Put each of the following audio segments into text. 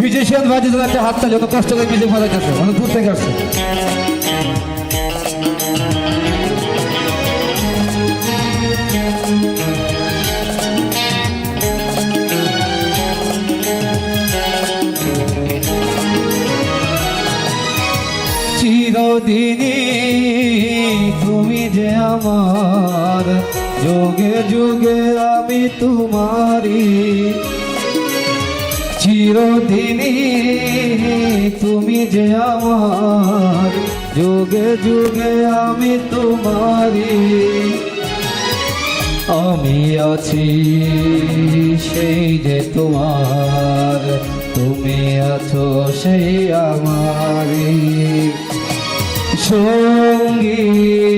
Musician বাজে যেন একটা হাতটা যত কষ্ট করে মিউজিক বাজাইতেছে অনেক দূর থেকে আসছে। চিরদিনই তুমি যে আমার, যোগে যোগে আমি তোমারি চিরদিনই তুমি যে আমার, যোগে যোগে আমি তোমারি আমি আছি সেই যে তোমার, তুমি আছো সেই আমারি সঙ্গী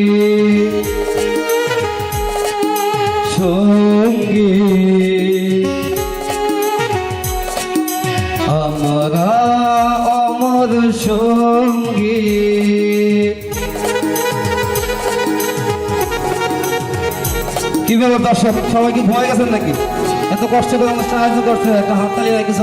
আমরা অমর সঙ্গী। কি ব্যাপার দর্শক, সবাই কি ভয় গেছেন নাকি? এত কষ্ট করে আমার সাহায্য করছে একটা হাততালি হয়, কিছু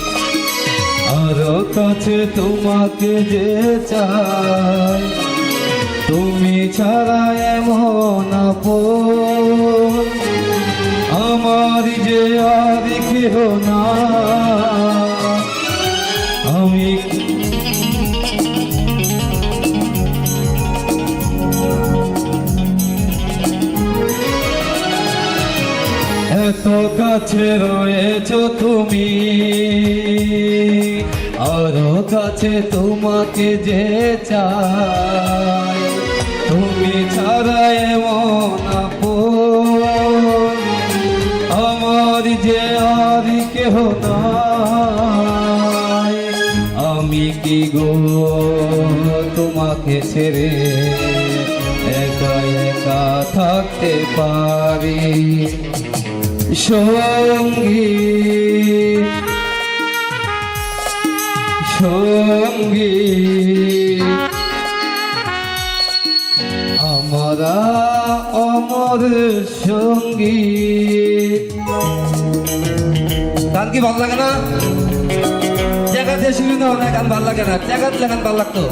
আরও কাছে তোমাকে যে চাই তুমি ছাড়া এমন আমার যে আর কেহ না। আমি এত কাছে রয়েছ তুমি। আরও কাছে তোমাকে যে চাই, তুমি ছাড়া এমন আমার যে আর কেহ নাই। আমি কি গো তোমাকে ছেড়ে একা একা থাকতে পারি? সঙ্গী সঙ্গী। আমরা অমর সঙ্গী। গান কি ভালো লাগে না? জায়গা দিয়ে শুরু না না গান ভালো লাগে না। জায়গা দিলে গান ভালো লাগতো।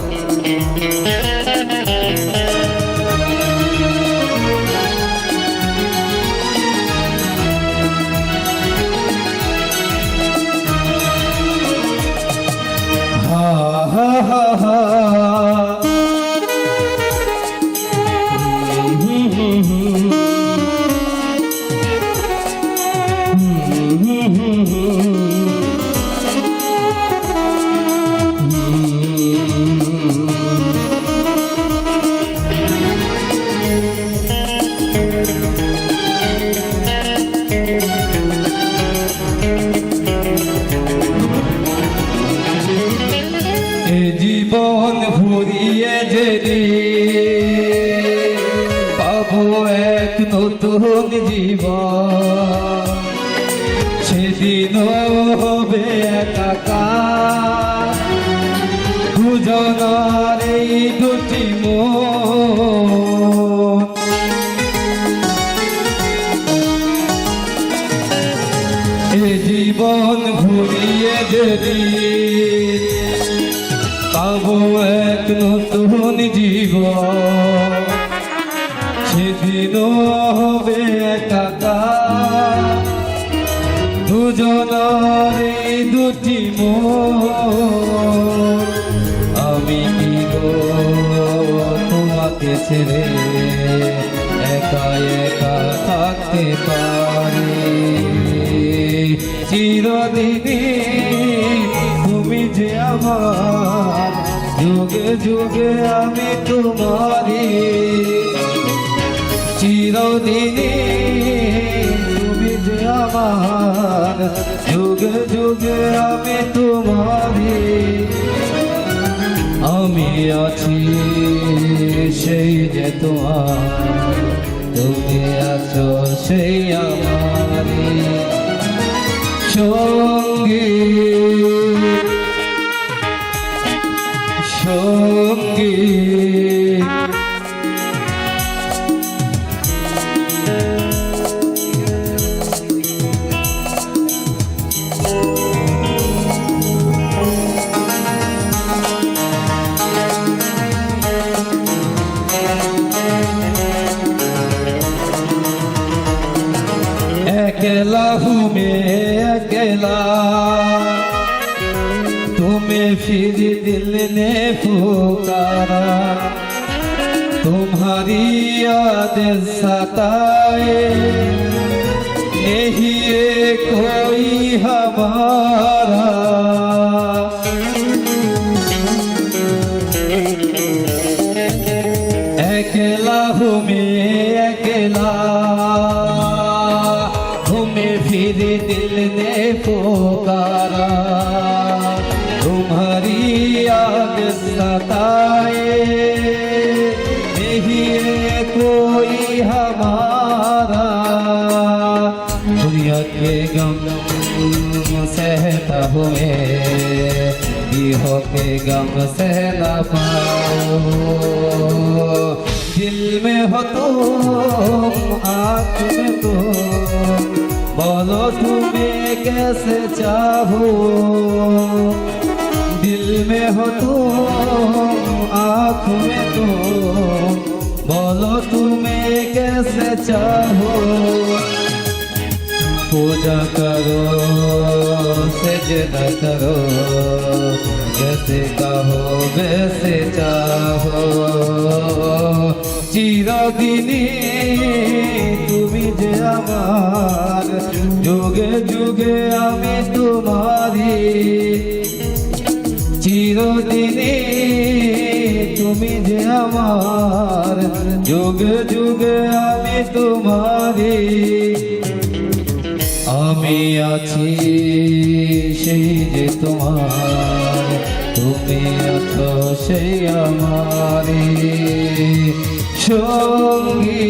নতুন জীবন। সেদিন হবে একাকার। দুজনার এই দুটি মন। এ জীবন ঘুরিয়ে যদি পাবো এক নতুন জীবন সেদিন দুজনার দুটি মন আমি তোমাকে ছেড়ে একা একা থাকতে পারি? চিরদিনই তুমি যে আমার, যুগে যুগে আমি তোমারি চিরদিনই তুমি যে আমার যুগে যুগে আমি তোমারি আমি আছি সেই যে তোমার। তুমি আছো সেই আমারি সঙ্গী। সঙ্গী। फिर दिल ने पुकारा तुम्हारी याद सताए नहीं ये कोई हमारा सताए नहीं है कोई हमारा दुनिया के गम सहता हुए हो के गम सह न पाओ दिल में हो तुम आँख में तो बोलो तुम्हें कैसे चाहो दिल में हो तुम आँख में तो बोलो तुम्हें कैसे चाहो पूजा करो सजदा करो जैसे कहो वैसे चाहो চিরদিনই তুমি যে আমার যুগে যুগে আমি তোমারি চিরদিনই তুমি যে আমার যুগে যুগে আমি তোমারি আমি আছি সেই যে তোমার, তুমি আছো সেই আমারে সঙ্গী